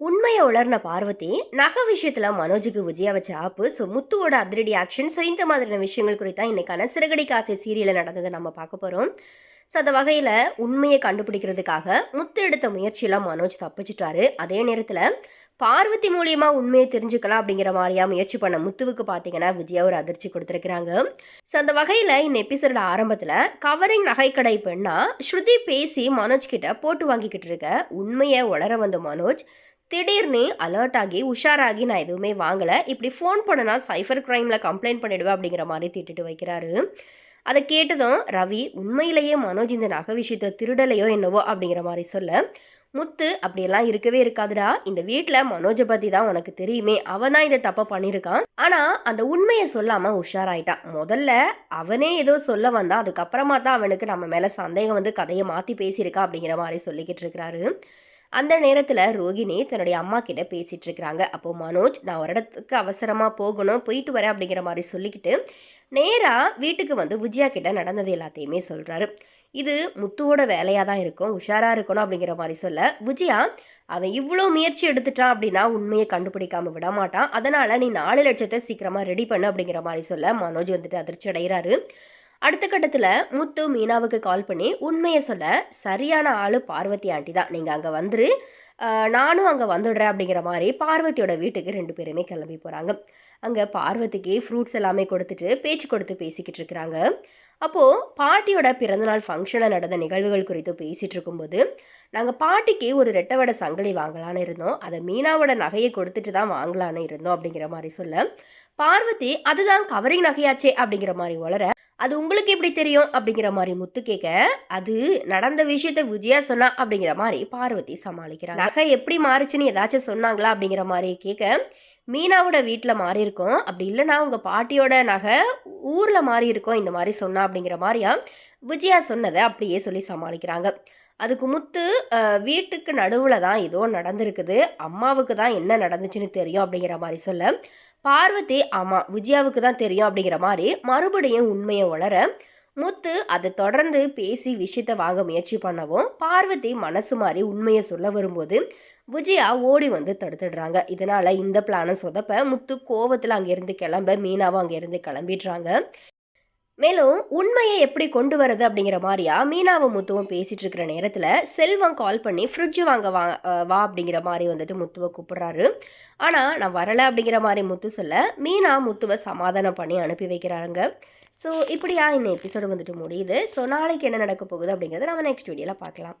உண்மையை உளர்ன பார்வதி நகை விஷயத்துல மனோஜுக்கு விஜயா வச்ச ஆப்பு ஸோ முத்துவோட அதிரடி ஆக்ஷன் ஸோ இந்த மாதிரியான விஷயங்கள் குறித்தா இன்னைக்கான சிறகடி காசை சீரியலில் நடந்ததை நம்ம பார்க்க போகிறோம் ஸோ அந்த வகையில் உண்மையை கண்டுபிடிக்கிறதுக்காக முத்து எடுத்த முயற்சியெல்லாம் மனோஜ் தப்பிச்சிட்டாரு. அதே நேரத்தில் பார்வதி மூலியமா உண்மையை தெரிஞ்சுக்கலாம் அப்படிங்கிற மாதிரியா முயற்சி பண்ண முத்துவுக்கு பார்த்தீங்கன்னா விஜயா ஒரு அதிர்ச்சி கொடுத்துருக்குறாங்க. ஸோ அந்த வகையில் இந்த எபிசோட ஆரம்பத்தில் கவரிங் நகைக்கடை பெண்ணா ஸ்ருதி பேசி மனோஜ் கிட்ட போட்டு வாங்கிக்கிட்டு இருக்க உண்மையை உளர வந்த மனோஜ் திடீர்னு அலர்ட் ஆகி உஷாராகி நான் எதுவுமே வாங்கலை. இப்படி ஃபோன் பண்ணனா சைஃபர் க்ரைமில் கம்ப்ளைண்ட் பண்ணிடுவேன் அப்படிங்கிற மாதிரி திட்டுட்டு வைக்கிறாரு. அதை கேட்டதும் ரவி உண்மையிலேயே மனோஜ் இந்த நகை விஷயத்தை திருடலையோ என்னவோ? அப்படிங்கிற மாதிரி சொல்ல முத்து அப்படியெல்லாம் இருக்கவே இருக்காதுடா. இந்த வீட்டில் மனோஜை பற்றி தான் உனக்கு தெரியுமே. அவன் தான் இதை தப்பை பண்ணியிருக்கான். ஆனால் அந்த உண்மையை சொல்லாமல் உஷாராயிட்டான். முதல்ல அவனே ஏதோ சொல்ல வந்தான். அதுக்கப்புறமா தான் அவனுக்கு நம்ம மேலே சந்தேகம் வந்து கதையை மாற்றி பேசியிருக்கான் அப்படிங்கிற மாதிரி சொல்லிக்கிட்டு இருக்கிறாரு. அந்த நேரத்தில் ரோகிணி தன்னுடைய அம்மா கிட்ட பேசிகிட்டு இருக்கிறாங்க. அப்போது மனோஜ் நான் ஒரு இடத்துக்கு அவசரமாக போகணும் போயிட்டு வரேன் அப்படிங்கிற மாதிரி சொல்லிக்கிட்டு நேராக வீட்டுக்கு வந்து விஜயா கிட்ட நடந்தது எல்லாத்தையுமே சொல்கிறாரு இது முத்துவோட வேலையாக தான் இருக்கும் உஷாராக இருக்கணும் அப்படிங்கிற மாதிரி சொல்ல விஜயா அவன் இவ்வளோ முயற்சி எடுத்துட்டான் அப்படின்னா உண்மையை கண்டுபிடிக்காமல் விட மாட்டான். அதனால் நீ நாலு லட்சத்தை சீக்கிரமாக ரெடி பண்ணு அப்படிங்கிற மாதிரி சொல்ல மனோஜ் வந்துட்டு அதிர்ச்சி அடைகிறாரு அடுத்த கட்டத்தில் முத்து மீனாவுக்கு கால் பண்ணி உண்மையை சொல்ல சரியான ஆள் பார்வதி ஆண்டி தான். நீங்கள் அங்கே வந்துரு. நானும் அங்கே வந்துடுறேன் அப்படிங்கிற மாதிரி பார்வதியோட வீட்டுக்கு ரெண்டு பேருமே கிளம்பி போகிறாங்க அங்கே பார்வதிக்கு ஃப்ரூட்ஸ் எல்லாமே கொடுத்துட்டு பேச்சு கொடுத்து பேசிக்கிட்டு இருக்கிறாங்க. அப்போது பாட்டியோட பிறந்தநாள் ஃபங்க்ஷனில் நடந்த நிகழ்வுகள் குறித்து பேசிகிட்டு இருக்கும்போது நாங்கள் பாட்டிக்கு ஒரு ரெட்டவடை சங்கிலி வாங்கலான்னு இருந்தோம். அதை மீனாவோட நகையை கொடுத்துட்டு தான் வாங்கலான்னு இருந்தோம் அப்படிங்கிற மாதிரி சொல்ல பார்வதி அதுதான் கவரிங் நகையாச்சே அப்படிங்கிற மாதிரி வளர அது உங்களுக்கு எப்படி தெரியும்? அப்படிங்கிற மாதிரி முத்து கேட்க அது நடந்த விஷயத்த விஜயா சொன்னா அப்படிங்கிற மாதிரி பார்வதி சமாளிக்கிறாங்க. நகை எப்படி மாறுச்சுன்னு ஏதாச்சும் சொன்னாங்களா அப்படிங்கிற மாதிரி கேட்க மீனாவோட வீட்டில் மாறி இருக்கும். அப்படி இல்லைனா உங்கள் பாட்டியோட நகை ஊரில் மாறி இருக்கும் இந்த மாதிரி சொன்னா அப்படிங்கிற மாதிரியா விஜயா சொன்னதை அப்படியே சொல்லி சமாளிக்கிறாங்க. அதுக்கு முத்து வீட்டுக்கு நடுவில் தான் ஏதோ நடந்திருக்குது. அம்மாவுக்கு தான் என்ன நடந்துச்சுன்னு தெரியும் அப்படிங்கிற மாதிரி சொல்ல பார்வதி ஆமாம் விஜயாவுக்கு தான் தெரியும் அப்படிங்கிற மாதிரி மறுபடியும் உண்மையை வளர முத்து அதை தொடர்ந்து பேசி விஷயத்த வாங்க முயற்சி பண்ணவும் பார்வதி மனசு மாதிரி உண்மையை சொல்ல வரும்போது விஜயா ஓடி வந்து தடுத்துடுறாங்க. இதனால் இந்த பிளானை சொதப்ப முத்து கோவத்தில் அங்கேருந்து கிளம்ப மீனாவும் அங்கேருந்து கிளம்பிடுறாங்க. மேலும் உண்மையை எப்படி கொண்டு வரது அப்படிங்கிற மாதிரியா? மீனாவை முத்துவும் பேசிட்டு இருக்கிற நேரத்தில் செல்வம் கால் பண்ணி ஃப்ரிட்ஜ் வாங்க வா வா அப்படிங்கிற மாதிரி வந்துட்டு முத்துவை கூப்பிட்றாரு. ஆனால் நான் வரலை அப்படிங்கிற மாதிரி முத்து சொல்ல மீனா முத்துவை சமாதானம் பண்ணி அனுப்பி வைக்கிறாங்க ஸோ இப்படியா இந்த எபிசோடு வந்துட்டு முடியுது. ஸோ நாளைக்கு என்ன நடக்க போகுது அப்படிங்கிறத நம்ம நெக்ஸ்ட் வீடியோவில் பார்க்கலாம்.